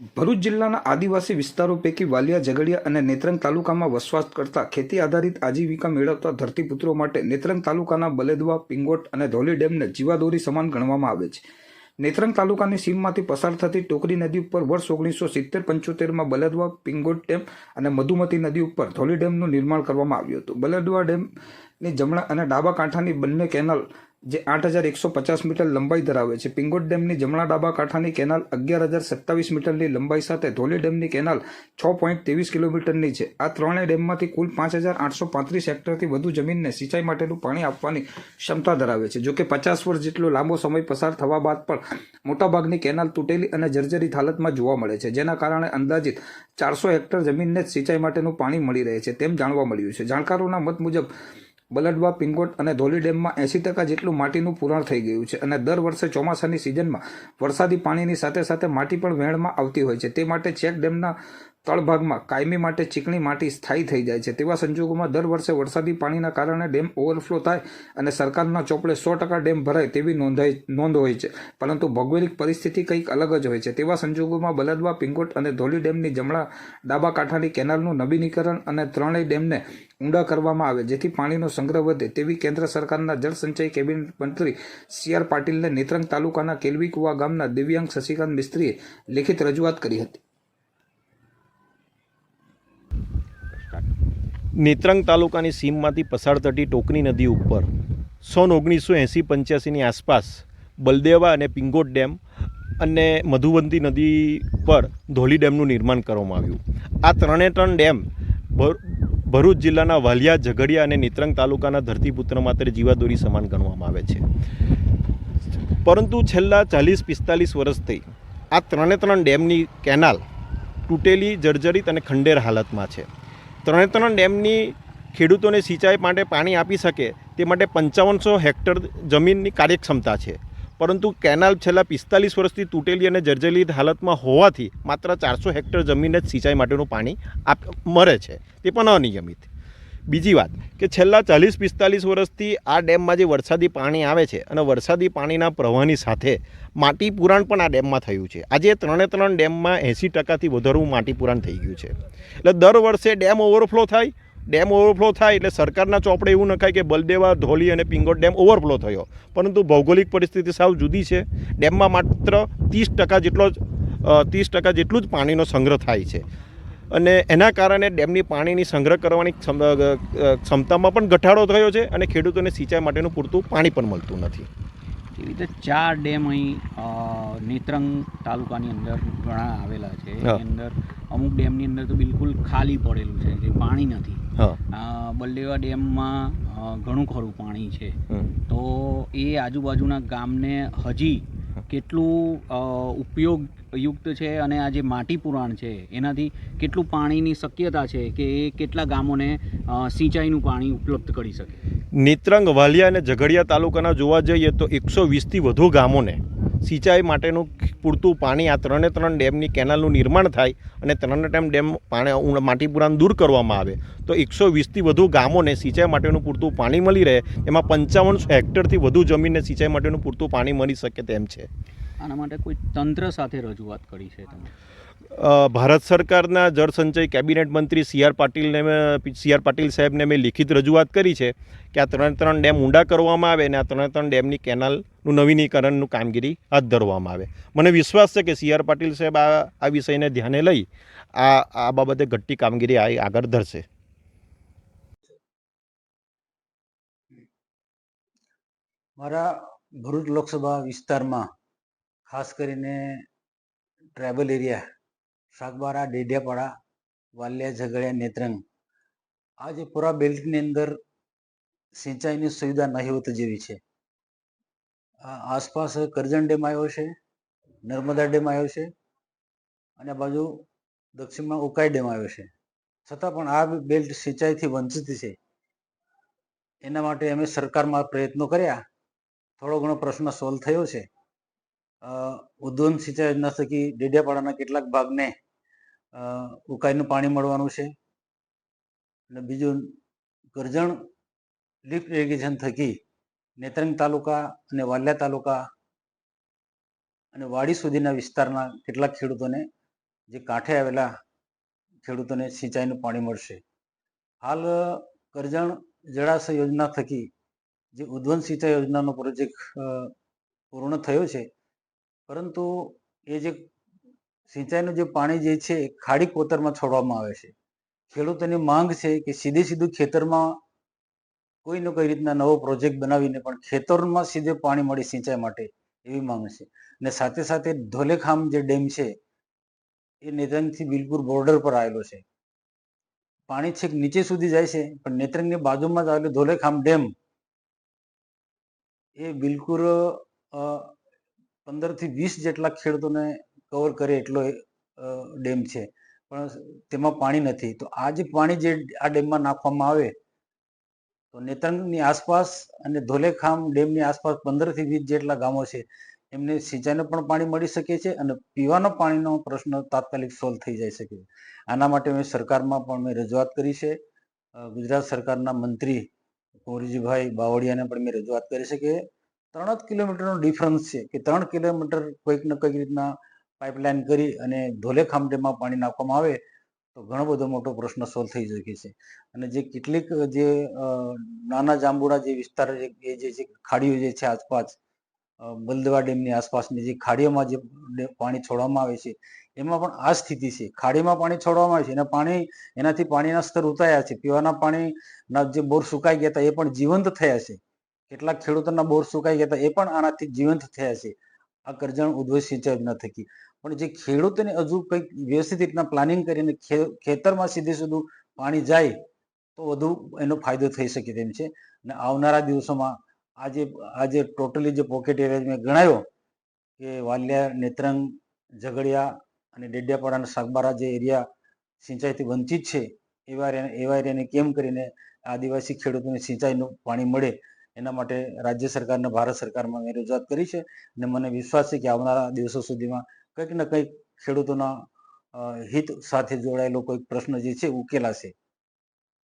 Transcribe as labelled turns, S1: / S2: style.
S1: ભરૂચ જિલ્લાના આદિવાસી વિસ્તારો પૈકી વાલિયા, ઝઘડિયા અને નેત્રંગ તાલુકામાં વસવાટ કરતા ખેતી આધારિત આજીવિકા મેળવતા ધરતીપુત્રો માટે નેત્રંગ તાલુકાના બલેદવા, પિંગોટ અને ધોલી ડેમને જીવાદોરી સમાન ગણવામાં આવે છે. નેત્રંગ તાલુકાની સીમમાંથી પસાર થતી ટોકરી નદી ઉપર વર્ષ ઓગણીસો સિત્તેર પંચોતેરમાં બલેદવા, પિંગોટ ડેમ અને મધુમતી નદી ઉપર ધોલી ડેમનું નિર્માણ કરવામાં આવ્યું હતું. બલેદવા ડેમની જમણા અને ડાબા કાંઠાની બંને કેનાલ જે આઠ હજાર એકસો પચાસ મીટર લંબાઈ ધરાવે છે. પિંગોટ ડેમની જમણા ડાબા કાંઠાની કેનાલ અગિયાર હજાર સત્તાવીસ મીટરની લંબાઈ સાથે ધોલી ડેમની કેનાલ છ પોઈન્ટ ત્રેવીસ કિલોમીટરની છે. આ ત્રણેય ડેમમાંથી કુલ પાંચ હજાર આઠસો પાંત્રીસ હેક્ટરથી વધુ જમીનને સિંચાઈ માટેનું પાણી આપવાની ક્ષમતા ધરાવે છે. જોકે પચાસ વર્ષ જેટલો લાંબો સમય પસાર થવા બાદ પણ મોટાભાગની કેનાલ તૂટેલી અને જર્જરિત હાલતમાં જોવા મળે છે. જેના કારણે અંદાજિત ચારસો હેક્ટર જમીનને જ સિંચાઈ માટેનું પાણી મળી રહે છે તેમ જાણવા મળ્યું છે. જાણકારોના મત મુજબ બલડવા પિંગોટ અને ધોલી ડેમમાં એંસી ટકા જેટલું માટીનું પુરાણ થઈ ગયું છે અને દર વર્ષે ચોમાસાની સિઝનમાં વરસાદી પાણીની સાથે સાથે માટી પણ વહેણમાં આવતી હોય છે. તે માટે ચેક ડેમના તળભાગમાં કાયમી માટે ચીકણી માટી સ્થાયી થઈ જાય છે. તેવા સંજોગોમાં દર વર્ષે વરસાદી પાણીના કારણે ડેમ ઓવરફ્લો થાય અને સરકારના ચોપડે સો ટકા ડેમ ભરાય તેવી નોંધાઈ નોંધ હોય છે. પરંતુ ભૌગોલિક પરિસ્થિતિ કંઈક અલગ જ હોય છે. તેવા સંજોગોમાં બલદવા, પિંગોટ અને ધોલી ડેમની જમણા ડાબા કાંઠાની કેનાલનું નવીનીકરણ અને ત્રણેય ડેમને ઊંડા કરવામાં આવે, જેથી પાણીનો સંગ્રહ વધે. તેવી કેન્દ્ર સરકારના જળસંચય કેબિનેટ મંત્રી સી આર પાટીલને નેત્રંગ તાલુકાના કેલવીકુવા ગામના દિવ્યાંગ શશિકાંત મિસ્ત્રીએ લેખિત રજૂઆત કરી હતી.
S2: નેત્રંગ તાલુકાની સીમમાંથી પસાર થતી ટોકની નદી ઉપર સન ઓગણીસો એંસી પંચ્યાસીની આસપાસ બલદેવા અને પિંગોટ ડેમ અને મધુવંતી નદી પર ધોલી ડેમનું નિર્માણ કરવામાં આવ્યું. આ ત્રણે ત્રણ ડેમ ભર- ભરૂચ જિલ્લાના વાલિયા, ઝઘડિયા અને નેત્રંગ તાલુકાના ધરતીપુત્ર માત્ર જીવાદોરી સમાન ગણવામાં આવે છે. પરંતુ છેલ્લા ચાલીસ પિસ્તાલીસ વર્ષથી આ ત્રણે ત્રણ ડેમની કેનાલ તૂટેલી, જર્જરિત અને ખંડેર હાલતમાં છે. ત્રણે ત્રણ ડેમની ખેડૂતોને સિંચાઈ માટે પાણી આપી શકે તે માટે પંચાવનસો હેક્ટર જમીનની કાર્યક્ષમતા છે. પરંતુ કેનાલ છેલ્લા પિસ્તાલીસ વર્ષથી તૂટેલી અને જર્જરિત હાલતમાં હોવાથી માત્ર ચારસો હેક્ટર જમીનને જ સિંચાઈ માટેનું પાણી આપ, મળે છે. તે પણ અનિયમિત. બીજી વાત કે છેલ્લા ચાલીસ પિસ્તાલીસ વર્ષથી આ ડેમમાં જે વરસાદી પાણી આવે છે અને વરસાદી પાણીના પ્રવાહની સાથે માટી પુરાણ પણ આ ડેમમાં થયું છે. આજે ત્રણે ત્રણ ડેમમાં એંસી ટકાથી વધારું માટી પુરાણ થઈ ગયું છે. એટલે દર વર્ષે ડેમ ઓવરફ્લો થાય, ડેમ ઓવરફ્લો થાય એટલે સરકારના ચોપડે એવું નખાય કે બલદેવા, ધોલી અને પિંગોટ ડેમ ઓવરફ્લો થયો. પરંતુ ભૌગોલિક પરિસ્થિતિ સાવ જુદી છે. ડેમમાં માત્ર ત્રીસ ટકા જેટલો જ ત્રીસ ટકા જેટલું જ પાણીનો સંગ્રહ થાય છે. અને એના કારણે ડેમની પાણીની સંગ્રહ કરવાની ક્ષમતામાં પણ ઘટાડો થયો છે અને ખેડૂતોને સિંચાઈ માટેનું પૂરતું પાણી પણ મળતું નથી.
S3: એવી રીતે ચાર ડેમ અહીં નેત્રંગ તાલુકાની અંદર ઘણા આવેલા છે. એની અંદર અમુક ડેમની અંદર તો બિલકુલ ખાલી પડેલું છે જે પાણી નથી. બલદેવા ડેમમાં ઘણું ખરું પાણી છે. તો એ આજુબાજુના ગામને હજી કેટલું ઉપયોગ ઉપયોગયુક્ત છે અને આ જે માટી પુરાણ છે, એનાથી કેટલું પાણીની શક્યતા છે કે એ કેટલા ગામોને સિંચાઈનું પાણી ઉપલબ્ધ કરી શકે?
S2: નેત્રંગ, વાલિયા અને ઝઘડિયા તાલુકાના જોવા જઈએ તો એકસો વીસથી વધુ ગામોને સિંચાઈ માટેનું પૂરતું પાણી આ ત્રણે ત્રણ ડેમની કેનાલનું નિર્માણ થાય અને ત્રણે ત્રણ ડેમ પાણી માટીપુરાને દૂર કરવામાં આવે. તો એકસો વીસથી વધુ ગામોને સિંચાઈ માટેનું પૂરતું પાણી મળી રહે. એમાં પંચાવન હેક્ટરથી વધુ જમીનને સિંચાઈ માટેનું પૂરતું પાણી મળી શકે તેમ છે.
S3: આના માટે કોઈ તંત્ર સાથે રજૂઆત કરી છે તમે?
S2: ભારત સરકારના જળસંચય કેબિનેટ મંત્રી સી આર પાટીલને મેં સી આર પાટીલ સાહેબને મેં લિખિત રજૂઆત કરી છે કે આ ત્રણ ત્રણ ડેમ ઊંડા કરવામાં આવે અને આ ત્રણે ત્રણ ડેમની કેનાલનું નવીનીકરણનું કામગીરી હાથ ધરવામાં આવે. મને વિશ્વાસ છે કે સી આર પાટીલ સાહેબ આ આ વિષયને ધ્યાને લઈ આ આ બાબતે ઘટતી કામગીરી આગળ ધરશે.
S4: મારા ભરૂચ લોકસભા વિસ્તારમાં ખાસ કરીને ટ્રાઇબલ એરિયા શાકબારા ડેડિયાપાડા વાલિયા ઝઘડિયા, નેત્રંગ. આ જે પૂરા બેલ્ટની અંદર સિંચાઈની સુવિધા નહીવત જેવી છે. આસપાસ કરજણ ડેમ આવ્યો છે, નર્મદા ડેમ આવ્યો છે, અને બાજુ દક્ષિણમાં ઉકાઈ ડેમ આવ્યો છે. છતાં પણ આ બેલ્ટ સિંચાઈથી વંચિત છે. એના માટે અમે સરકારમાં પ્રયત્નો કર્યા. થોડો ઘણો પ્રશ્ન સોલ્વ થયો છે. ઉદ્વન સિંચાઈ યોજના થકી ડેડિયાપાડાના કેટલાક ભાગને ઉકાઈનું પાણી મળવાનું છે. અને બીજું કરજણ લિફ્ટ ઇરિગેશન થકી નેત્રંગ તાલુકા અને વાલિયા તાલુકા અને વાડી સુધીના વિસ્તારના કેટલાક ખેડૂતોને જે કાંઠે આવેલા ખેડૂતોને સિંચાઈનું પાણી મળશે. હાલ કરજણ જળાશય યોજના થકી જે ઉદ્વન સિંચાઈ યોજનાનો પ્રોજેક્ટ પૂર્ણ થયો છે. પરંતુ એ જે સિંચાઈનું જે પાણી જે છે, ખાડી કોતરમાં છોડવામાં આવે છે. ખેડૂતોની માંગ છે કે સીધે સીધું ખેતરમાં કોઈ ને કોઈ રીતના નવો પ્રોજેક્ટ બનાવીને પણ ખેતરમાં સીધે પાણી મળે સિંચાઈ માટે એવી માંગ છે. અને સાથે સાથે ધોલેખામ જે ડેમ છે, એ નેત્રંગથી બિલકુલ બોર્ડર પર આવેલો છે. પાણી છેક નીચે સુધી જાય છે, પણ નેત્રંગની બાજુમાં જ આવેલો ધોલેખામ ડેમ એ બિલકુલ પંદરથી વીસ જેટલા ખેડૂતોને કવર કરે એટલો ડેમ છે. પણ તેમાં પાણી નથી. તો આ જે પાણી જે આ ડેમમાં નાખવામાં આવે, તો નેત્રંગની આસપાસ અને ધોલેખામ ડેમની આસપાસ પંદરથી વીસ જેટલા ગામો છે. એમને સિંચાઈનું પણ પાણી મળી શકે છે અને પીવાના પાણીનો પ્રશ્ન તાત્કાલિક સોલ્વ થઈ જઈ શકે. આના માટે મેં સરકારમાં પણ મેં રજૂઆત કરી છે. ગુજરાત સરકારના મંત્રી કુંવરજીભાઈ બાવળિયાને પણ મેં રજૂઆત કરી છે કે ત્રણ જ કિલોમીટરનો ડિફરન્સ છે કે ત્રણ કિલોમીટર કોઈક ને કોઈક રીતના પાઇપલાઇન કરી અને ધોલે ખામડેમાં પાણી નાખવામાં આવે, તો ઘણો બધો મોટો પ્રશ્ન સોલ્વ થઈ શકે છે. અને જે કેટલીક, જે નાના જાંબુડા જે વિસ્તાર એ જે છે, ખાડીઓ જે છે આસપાસ બલદવા ડેમની આસપાસની જે ખાડીઓમાં જે પાણી છોડવામાં આવે છે, એમાં પણ આ સ્થિતિ છે. ખાડીમાં પાણી છોડવામાં આવે છે અને પાણી, એનાથી પાણીના સ્તર ઉતાર્યા છે. પીવાના પાણીના જે બોર સુકાઈ ગયા હતા, એ પણ જીવંત થયા છે. કેટલાક ખેડૂતોના બોર સુકાઈ ગયા હતા, એ પણ આનાથી જીવંત થયા છે. આ કરજણ ઉદ્વય સિંચાઈ યોજના થકી. પણ જે ખેડૂતોને હજુ કંઈક વ્યવસ્થિત રીતના પ્લાનિંગ કરીને ખેતરમાં સીધે સીધું પાણી જાય, તો વધુ એનો ફાયદો થઈ શકે તેમ છે. અને આવનારા દિવસોમાં આજે આજે ટોટલી જે પોકેટ એરિયા મેં ગણાયો, કે વાલિયા, નેત્રંગ, ઝઘડિયા અને ડેડિયાપાડા અને સાગબારા જે એરિયા સિંચાઈથી વંચિત છે, એવા એવા એરિયાને કેમ કરીને આદિવાસી ખેડૂતોને સિંચાઈનું પાણી મળે એના માટે રાજ્ય સરકારને, ભારત સરકારમાં મેં રજૂઆત કરી છે અને મને વિશ્વાસ છે કે આવનારા દિવસો સુધીમાં કંઈક ને કંઈક ખેડૂતોના હિત સાથે જોડાયેલો કોઈક પ્રશ્ન જે છે ઉકેલાશે.